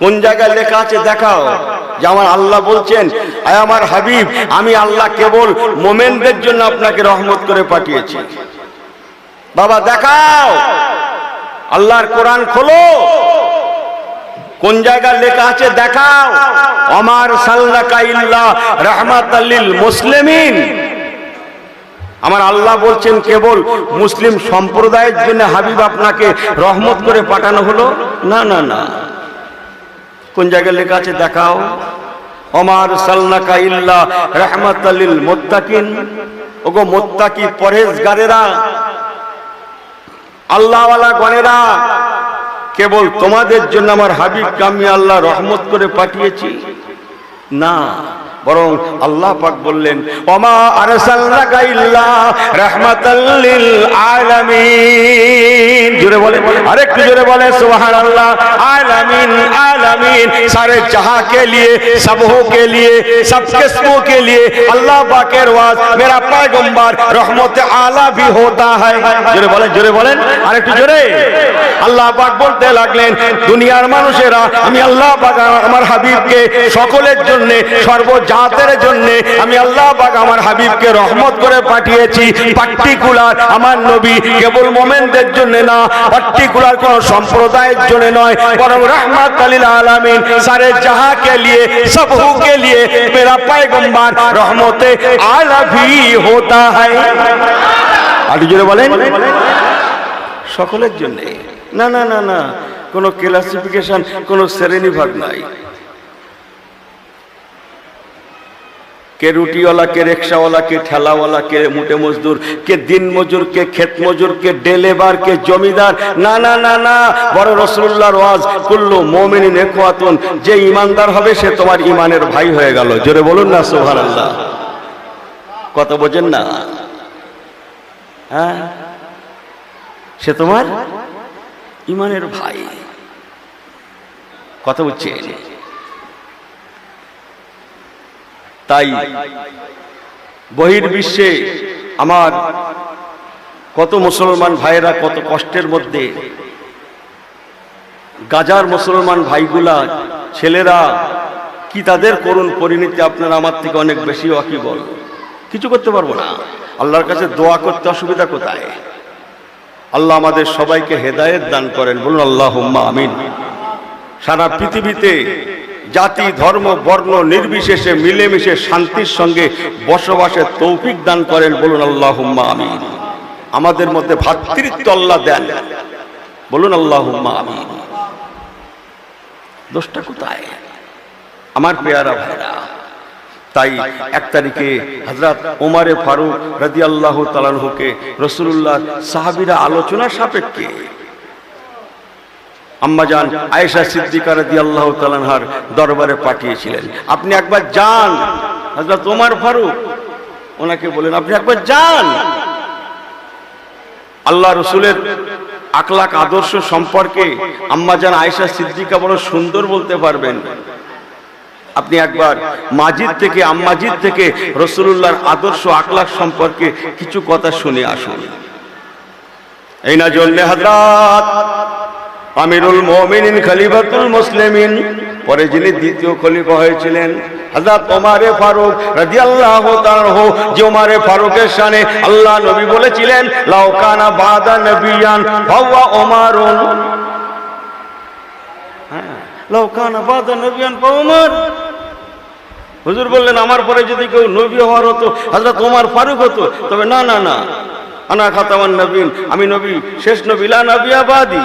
কোন জায়গায় লেখা আছে দেখাও। যে আমার আল্লাহ বলছেন, আয় আমার হাবিব, আমি আল্লাহ কেবল মোমেনদের জন্য আপনাকে রহমত করে পাঠিয়েছি। বাবা, দেখাও। আল্লাহর কোরআন খোলো। কোন জায়গায় লেখা আছে দেখাও। আমার সাল্লাকা ইল্লা রাহমাতাল্লিল মুসলিমিন। আমার আল্লাহ বলছেন, কেবল মুসলিম সম্প্রদায়ের জন্য হাবিব আপনাকে রহমত করে পাঠানো হলো? না না না। কোন জায়গায় লেখা আছে, দেখাও। অমার সালনাকা ইল্লা রহমত আলিল মোত্তাকিন। ওগো মোত্তাকি পরহেজগারেরা, আল্লাহওয়ালা গণেরা, কেবল তোমাদের জন্য আমার হাবিবকে আমি আল্লাহ রহমত করে পাঠিয়েছি। না বরং আল্লাহ পাক বললেন ওমা আরসালনাকা ইল্লা রাহমাতাল লিল আলামিন জোরে বলে আরেকটু জোরে বলে সুবহানাল্লাহ आलमीन आलमीन सारे जहां के लिए सबों के लिए सब किस्मों के लिए अल्लाह पाकेर वाज मेरा पैगंबर रहमत आला भी होता है জোরে বলেন জোরে বলেন আরেকটু জোরে আল্লাহ পাক বলতে লাগলেন দুনিয়ার মানুষেরা আমি আল্লাহ পাক আমার হাবিবকে সকলের জন্য জাতের জন্য আমি আল্লাহ পাক আমার হাবিবকে রহমত করে পাঠিয়েছি। পার্টিকুলার আমার নবী কেবল মোমেনদের জন্য না পার্টিকুলার কোন সম্প্রদায়ের জন্য নয়, বরং রহমত আলীল আলামিন সারে জাহা কে লিয়ে সব হু কে লিয়ে মেরা পায়গম্বার রহমতে আলাভি হতা হয়। আর জোরে বলেন। সকলের জন্য। না না না না, কোনো ক্লাসিফিকেশন কোনো শ্রেণীভাগ নাই। কে রুটিওয়ালা, কে রিক্সাওয়ালা, কে ঠেলাওয়ালা, কে মুটে মজদুর, কে দিন মজুর, কে ক্ষেত মজুর, কে ডেলেবার কে জমিদার, না না না না। বড় রসুল্লাহর ওয়াজ, কুল্লু মোমিনিন এখওয়াতুন যে ইমানদার হবে সে তোমার ইমানের ভাই হয়ে গেল। জোরে বলুন না, সুবহানাল্লাহ। কত বোঝেন না? হ্যাঁ? সে তোমার ইমানের ভাই। কথা বুঝছেন? তাই বহির্বিশ্বে আমার কত মুসলমান ভাইয়েরা কত কষ্টের মধ্যে গাজার মুসলমান ভাইগুলা, ছেলেরা কি তাদের করুণ পরিণতি আপনারা আমার থেকে অনেক বেশি বল। কিছু করতে পারব না। আল্লাহর কাছে দোয়া করতে অসুবিধা কোথায়? আল্লাহ আমাদের সবাইকে হেদায়েত দান করেন। বলুন আল্লাহ আমিন। সারা পৃথিবীতে জাতি, ধর্ম, বর্ণ নির্বিশেষে মিলেমিশে শান্তির সঙ্গে বসবাসের তৌফিক দান করেন বলুন আল্লাহ আমিন। আমাদের মধ্যে ভাতৃত্ব আল্লাহ দেন। বলুন আল্লাহ আমিন। দোষটা কোথায়? আমার পেয়ারা ভাইরা, তাই এক তারিখে হজরত ওমারে ফারুক রাজি আল্লাহ তালানহুকে রসুল্লাহ সাহাবিরা আলোচনা সাপেক্ষে আম্মাজান আয়েশা সিদ্দিকা রাদি আল্লাহ তালানহার দরবারে পাঠিয়েছিলেন। আপনি একবার যান। হজরত ওমার ফারুক ওনাকে বলেন, আপনি একবার যান। আল্লাহ রসুলের আকলাক আদর্শ সম্পর্কে আম্মাজান আয়েশা সিদ্দিকা বড় সুন্দর বলতে পারবেন। আপনি একবার মাজিদ থেকে আম্মাজিদ থেকে রসুল্লাহর আদর্শ আকলাক সম্পর্কে কিছু কথা শুনে আসুন। এই না জন্যে হাজরাত আমিরুল মমিনিন, খলিফাতুল মুসলিমিন। পরে যিনি দ্বিতীয় খলিফা হয়েছিলেন, হযরত ওমারে ফারুক রাদিয়াল্লাহু তাআলা যে ওমারে ফারুকের শানে আল্লাহ নবী বলেছিলেন, লাউ কানা বাদা নবিয়ান ফাওয়া ওমারুন। হ্যাঁ লাউ কানা বাদা নবিয়ান ওমর হুজুর বললেন, আমার পরে যদি কেউ নবী হওয়ার হতো, হযরত ওমর ফারুক হতো, তবে না না না। আনা খাতামান নবীন, আমি নবী, শেষ নবী, লা নবী আবাদি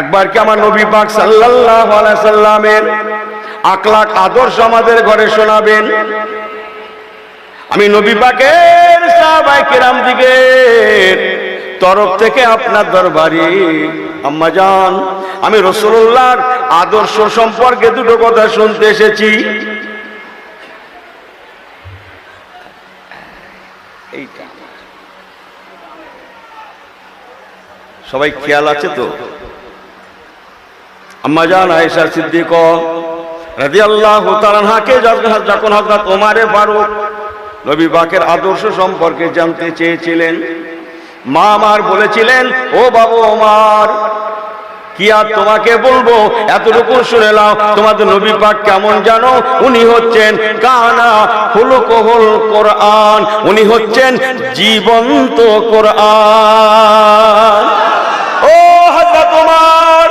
একবার কি আমার নবী পাক সাল্লাল্লাহু আলাইহি সাল্লামের আকলাক আদর্শ আমাদের ঘরে শোনাবেন? আমি নবী পাকের সাহাবায়ে কিরাম দিকে তরফ থেকে আপনার দরবারে, আম্মা যান আমি রসুল্লাহর আদর্শ সম্পর্কে দুটো কথা শুনতে এসেছি। এইটা সবাই খেয়াল আছে তো? আম্মা জান আয়েশা সিদ্দিক রাদিয়াল্লাহু তাআলাকে যখন ওমরে ফারুক নবী পাকের আদর্শ সম্পর্কে জানতে চেয়েছিলেন, মা আমার বলেছিলেন, ও বাবু ওমর, কি আর তোমাকে বলব? এতটুকু শুনে নাও, তোমাদের নবী পাক কেমন জানো? উনি হচ্ছেন কানা হুলুকহুল কোরআন। উনি হচ্ছেন জীবন্ত কোরআন। ও হযরত ওমর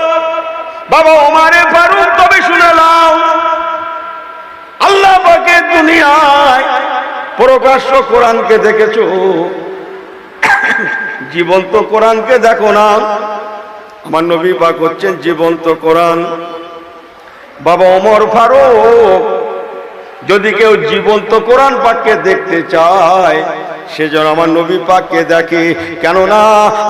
বাবা ওমারে ফারুক, তবে শুনে নাও আল্লাহ পাকে দুনিয়ায় প্রকাশ্য কোরআনকে দেখেছ? জীবন্ত কোরআনকে দেখো না। আমার নবী পাক হচ্ছেন জীবন্ত কোরআন। বাবা ওমর ফারুক, যদি কেউ জীবন্ত কোরআন পাককে দেখতে চায় সেজন্য আমার নবী পাককে দেখে। কেননা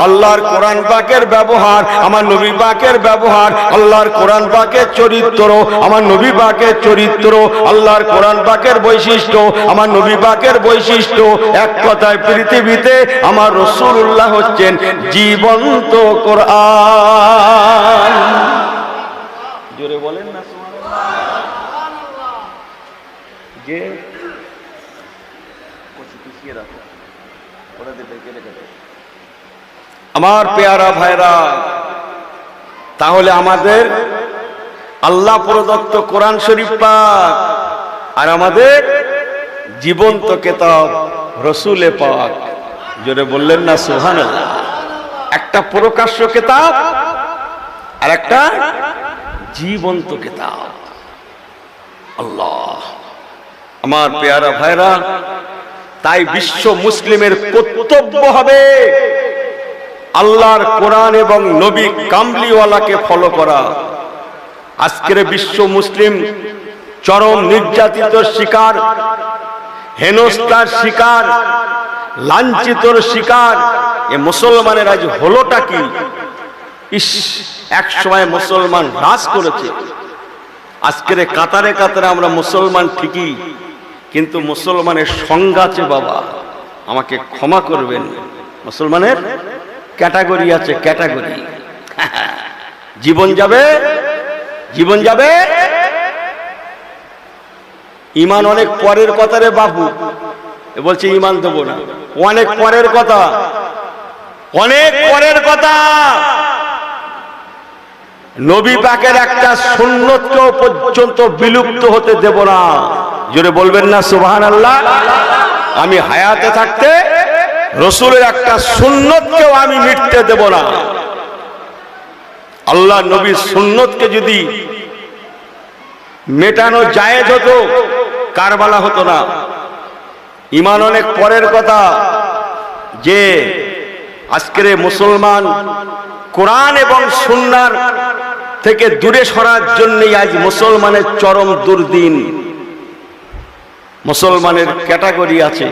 আল্লাহর কোরআন পাকের ব্যবহার, আমার নবী পাকের ব্যবহার, আল্লাহর কোরআন পাকের চরিত্র, আমার নবী পাকের চরিত্র, আল্লাহর কোরআন পাকের বৈশিষ্ট্য, আমার নবী পাকের বৈশিষ্ট্য। এক কথায় পৃথিবীতে আমার রসুল্লাহ হচ্ছেন জীবন্ত কোরআন। জোরে বলেন না যে আমার পেয়ারা ভাইরা, তাহলে আমাদের আল্লাহ প্রদত্ত কোরআন শরীফ পাক আর আমাদের জীবন্ত কেতাব রসুলে পাক। জোরে বললেন না সোহান একটা প্রকাশ্য কেতাব আর একটা জীবন্ত কেতাব। আল্লাহ। আমার পেয়ারা ভাইরা তাই বিশ্ব মুসলিমের কর্তব্য হবে আল্লাহর কোরআন এবং নবী কামলিওয়ালাকে ফলো করা। আজকের বিশ্ব মুসলিম চরম নির্যাতিত শিকার হেনস্তার শিকার লাঞ্ছিতর শিকার। এ মুসলমানের আজ হলোটা কি? ইস এক সময় মুসলমান হ্রাস করেছে। আজকের কাতারে কাতারে আমরা মুসলমান ঠিকই। কিন্তু মুসলমানের সংজ্ঞা আছে বাবা। আমাকে ক্ষমা করবেন। মুসলমানের ক্যাটাগরি আছে ক্যাটাগরি। জীবন যাবে জীবন যাবে। ইমান অনেক পরের কথা রে বাবু বলছে ইমান দেবো না। অনেক পরের কথা। অনেক পরের কথা। নবী পাকের একটা সুন্নতকেও পর্যন্ত বিলুপ্ত হতে দেব না। জোরে বলবেন না সুবহান আল্লাহ আমি হায়াতে থাকতে রসুলের একটা সুন্নতকেও আমি মিটতে দেব না। আল্লাহ নবীর সুন্নতকে যদি মেটানো জায়েজ হতো, কারবালা হতো না। ইমান অনেক পরের কথা যে আজকের মুসলমান কোরআন এবং সুন্নার থেকে দূরে সরার জন্যই আজ মুসলমানের চরম দুর্দিন। মুসলমানের ক্যাটাগরি আছে।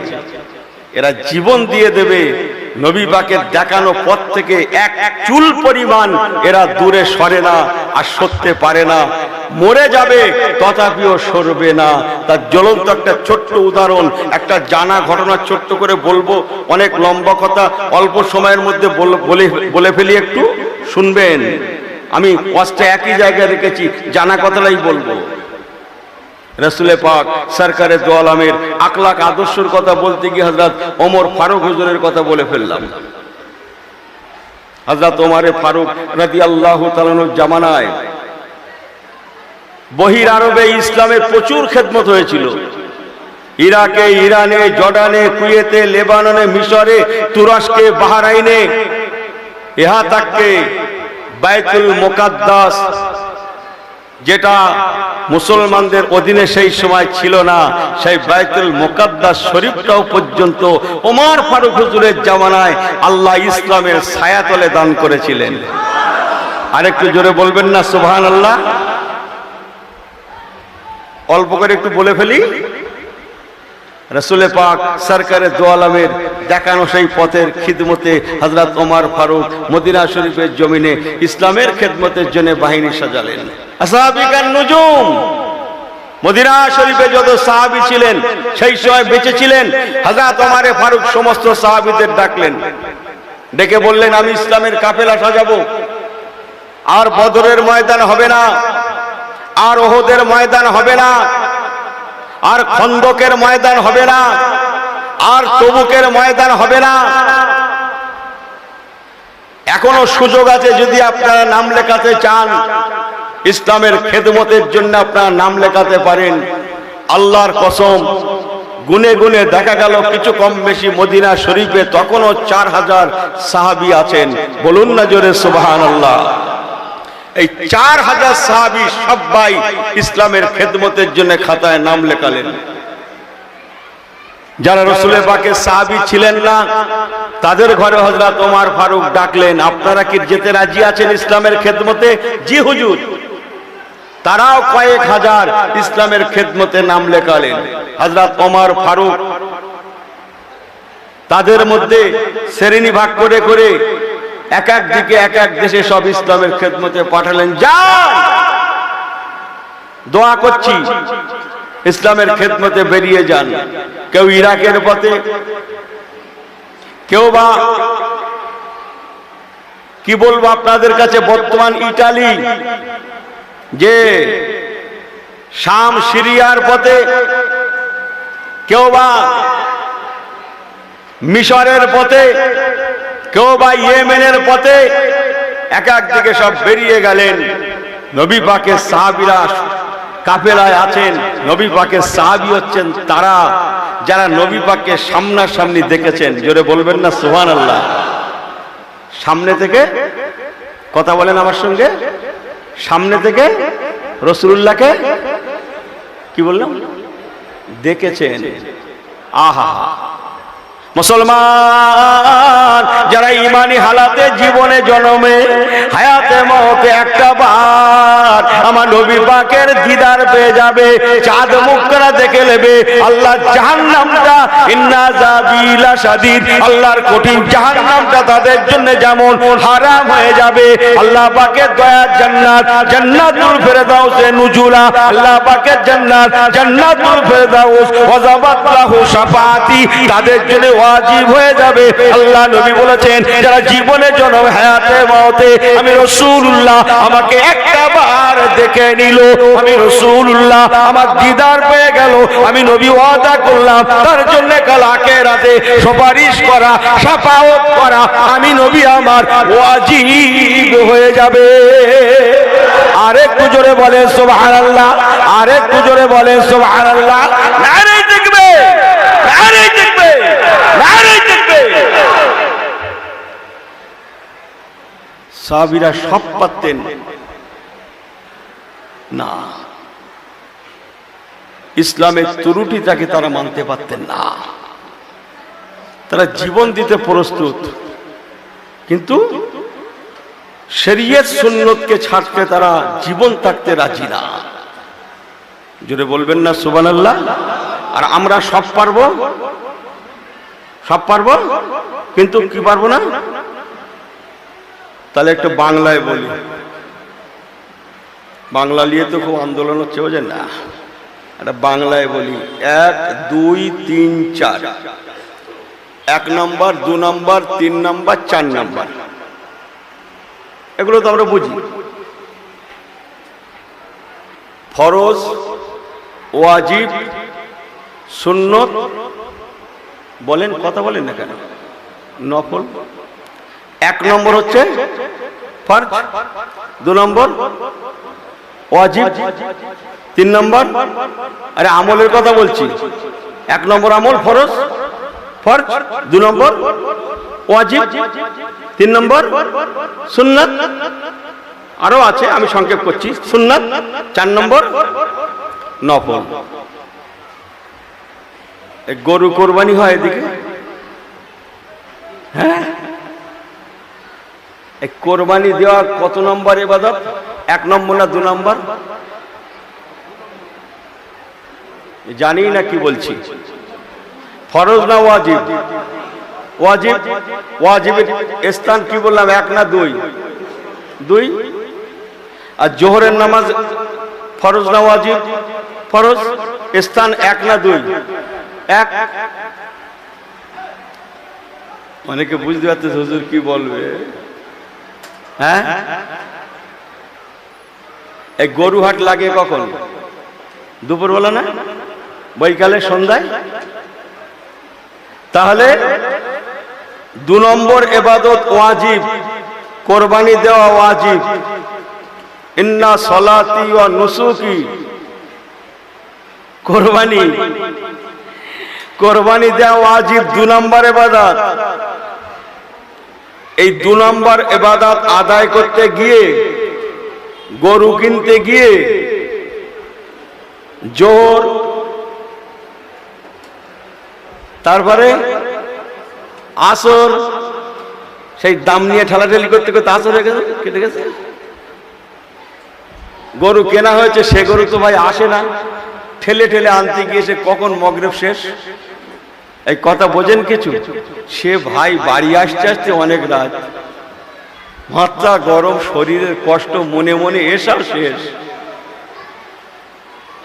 এরা জীবন দিয়ে দেবে, নবী পাকের দেখানো পথ থেকে এক চুল পরিমাণ এরা দূরে সরে না আর সরতে পারে না। মরে যাবে, তথাপিও সরবে না। তার জ্বলন্ত একটা ছোট্ট উদাহরণ, একটা জানা ঘটনা ছোট্ট করে বলব। অনেক লম্বা কথা, অল্প সময়ের মধ্যে বল- ফেলি একটু। শুনবেন? আমি কষ্টে একই জায়গায় রেখেছি, জানা কথাটাই বলব। রসুলে পাক সরকারে দোয়ালামের আকলাক আদর্শের কথা বলতে গিয়ে হজরত ওমর ফারুক হুজুরের কথা বলে ফেললাম। হজরত ওমারে ফারুক রাজি আল্লাহ জামানায় বহির আরবে ইসলামের প্রচুর খেদমত হয়েছিল। ইরাকে, ইরানে, জর্ডানে, কুয়েতে, লেবাননে, মিশরে, তুরস্কে, বাহারাইনে, ইহা তাককে বাইতুল মোকাদ্দাস যেটা মুসলমানদের অধীনে সেই সময় ছিল না, সেই বাইতুল মোকাদ্দাস শরীফটাও পর্যন্ত ওমর ফারুক হুজুরের জামানায় আল্লাহ ইসলামের ছায়াতলে দান করেছিলেন। আরেকটু জোরে বলবেন না সুবহান আল্লাহ অল্প করে একটু বলে ফেলি। রসুলে পাক সরকারের দোয়ালামের দেখানো সেই পথের খিদমতে হজরত ওমর ফারুক মদিনা শরীফের জমিনে ইসলামের খেদমতের জন্য বাহিনী সাজালেন। আসাবিকার নজুম। মদিনা শরীফে যত সাহাবি ছিলেন, সেই সময় ফারুক সমস্ত ডাকলেন। ডেকে বললেন, আমি ইসলামের আর বদরের ময়দান হবে না, আর ওহদের ময়দান হবে না, আর খন্দকের ময়দান হবে না, আর তবুকের ময়দান হবে না। এখনও সুযোগ আছে যদি আপনারা নাম লেখাতে চান। ইসলামের খেদমতের জন্য আপনারা নাম লেখাতে পারেন। আল্লাহর কসম, গুনে গুনে দেখা গেল কিছু কম বেশি মদিনা শরীফে তখনও চার হাজার সাহাবি আছেন। বলুন না জোরে সুবাহান আল্লাহ এই চার হাজার সাহাবি সবাই ইসলামের খেদমতের জন্য খাতায় নাম লেখালেন। যারা রসুলের পাকে সাহাবি ছিলেন না, তাদের ঘরে হজরত তোমার ফারুক ডাকলেন, আপনারা কি যেতে রাজি আছেন ইসলামের খেদমতে? জি হুজুর। তারাও কয়েক হাজার ইসলামের খেদমতে নাম লেখালেন। হজরত ওমর ফারুক। তাদের মধ্যে শ্রেণি ভাগ করে করে এক এক দিকে এক এক দেশে সব ইসলামের খেদমতে পাঠালেন। যান দোয়া করছি, ইসলামের খেদমতে বেরিয়ে যান। কেউ ইরাকের পথে, কেউ বা কি বলব আপনাদের কাছে, বর্তমান ইটালি। যে শাম সিরিয়ার পথে কেউ বা মিশরের পথে, কেউ বা ইয়েমেনের পথে এক এক দিকে সব বেরিয়ে গেলেন। নবী পাকের সাহাবিরা কাফেলায় আছেন, নবী পাকের সাহাবি হচ্ছেন তারা, যারা নবী পাককে সামনাসামনি দেখেছেন। জোরে বলবেন না সোহান আল্লাহ সামনে থেকে কথা বলেন আমার সঙ্গে। সামনে থেকে রসুল্লাহকে কি বললাম? দেখেছেন। আহা। মুসলমান, যারা ইমানি হালাতে জীবনে জন্মে, হায়াতে মতে একটা বার আমার নবী পাকের দিদার পেয়ে যাবে, চাঁদ মুখরা দেখে নেবে, আল্লাহ জাহান্নামটা, ইন্না জাবিলা সাদিদ আল্লাহর কঠিন জাহান্নামটা তাদের জন্য যেমন হারাম হয়ে যাবে, আল্লাহ পাকের দয়া জান্নাত, জান্নাতুল ফেরদাউসে নুজুলা, আল্লাহ পাকের জান্নাত, জান্নাতুল ফেরদাউস ওয়াজাবাত লাহু শাফাতি, তাদের জন্য ওয়াজিব হয়ে যাবে। আল্লাহ নবী বলেছেন, যারা জীবনে জন্ম, হায়াতে মতে আমি রসুল্লাহ আমাকে একটা বার দেখে নিল, আমি রসুল্লাহ আমার দিদার পেয়ে গেল, আমি নবী ওয়াদা করলাম, তার জন্য কাল আখেরাতে সুপারিশ করা, সাফাওত করা, আমি নবী আমার ওয়াজিব হয়ে যাবে। আরেকটু জোরে বলে সুবহানাল্লাহ আরেকটু জোরে বলে সুবহানাল্লাহ। নারে দেখবে দেখবে দেখবে। সাহাবীরা সব পারতেন না। ইসলামের ত্রুটি তাকে তারা মানতে পারতেন না। তারা জীবন দিতে প্রস্তুত। কিন্তু শরীয়ত সুন্নতকে ছাড়তে তারা জীবন থাকতে রাজি না। জুড়ে বলবেন না সুবান আল্লাহ আর আমরা সব পারব? সব পারব? কিন্তু কি পারব না? তাহলে একটু বাংলায় বলি। বাংলা নিয়ে তো খুব আন্দোলন হচ্ছে, বোঝেন না? একটা বাংলায় বলি, এক, দুই, তিন, চার। এক নম্বর, দু নম্বর, তিন নম্বর, চার নম্বর। এগুলো তো আমরা বুঝি। ফরজ, ওয়াজিব, সুন্নত, বলেন, কথা বলেন না কেন? নফল। এক নম্বর হচ্ছে দু নম্বর ওয়াজিব? তিন নম্বর? আরে, আমলের কথা বলছি। এক নম্বর আমল ফরজ? ফরজ? দু নম্বর? ওয়াজিব? তিন নম্বর? সুন্নাত? আরও আছে, আমি সংক্ষেপ করছি। সুন্নাত? চার নম্বর? নফল। গরু কোরবানি হয় এদিকে? হ্যাঁ? কোরবানি দেওয়া কত নম্বর এবাদত? এক নম্বর না দু নম্বর? জানি না কি বলছি। ফরজ না ওয়াজিব? ওয়াজিব? ওয়াজিবের স্থান কি বললাম? এক না দুই? দুই? আর জোহরের নামাজ ফরজ না ওয়াজিব? ফরজ? স্থান এক না দুই? এক? অনেকে বুঝতে পারতেছে হুজুর কি বলবে। হ্যাঁ? এই গরু হাট লাগে কখন? দুপুরবেলা না? বৈকালে, সন্ধ্যায়? তাহলে দু নম্বর এবাদত ওয়াজিব, কোরবানি দেওয়া ওয়াজিব। ইন্না সলাতি ও নুসুকি। কোরবানি। কোরবানি দেওয়া ওয়াজিব দু নম্বর এবাদত। এই দু নম্বর এবাদত আদায় করতে গিয়ে গরু কিনতে গিয়ে জোর। তারপরে আসর, সেই দাম নিয়ে ঠেলাঠেলি করতে করতে আসর হয়ে গেছে, কেটে গেছে। গরু কেনা হয়েছে, সে গরু তো ভাই আসে না। ঠেলে ঠেলে আনতে গিয়ে সে কখন মগরেব শেষ? এই কথা বোঝেন কিছু? সে ভাই বাড়ি আসতে আসতে অনেক রাত। মাত্রা গরম, শরীরের কষ্ট মনে মনে এসাও শেষ।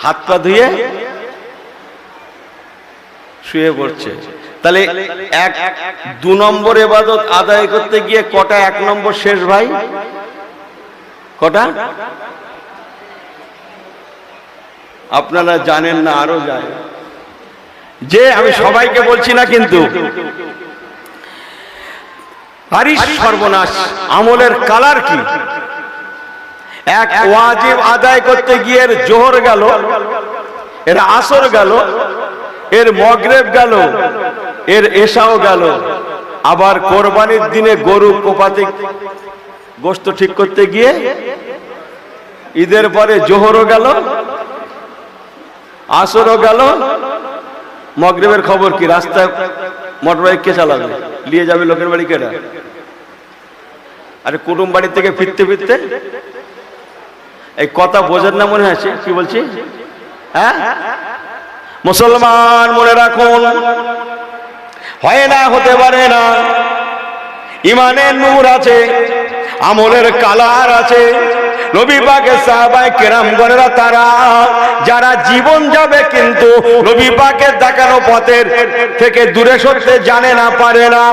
হাত পা ধুয়ে শুয়ে পড়ছে। তাহলে এক, দু নম্বর এবাদত আদায় করতে গিয়ে কটা এক নম্বর শেষ ভাই? কটা? আপনারা জানেন না, আরও যায় যে আমি সবাইকে বলছি না কিন্তু হারিস সর্বনাশ। আমলের কালার কি? এক ওয়াজিব আদায় করতে গিয়ে এর জোহর গেল এর আসর গেল এর মগরেব গেল এর এশাও গেল। আবার কোরবানির দিনে গরু কোপাতে গোস্ত ঠিক করতে গিয়ে ঈদের পরে জোহরও গেল আসরও গেল। মগরেবের খবর কি? রাস্তায় মোটর বাইক কে চালাবে? নিয়ে যাবে লোকের বাড়ি কেটা আরে কুটুম বাড়ি থেকে ফিরতে ফিরতে? এই কথা বোঝার না মনে আছে কি বলছি? হ্যাঁ? মুসলমান মনে রাখুন, হয় না, হতে পারে না। ইমানের নূর আছে, আমলের কালার আছে নবী পাকের সাহাবায়ে কেরাম তারা, যারা জীবন যাবে কিন্তু নবী দেখানো পথের থেকে দূরে সরতে জানে না, পারে না।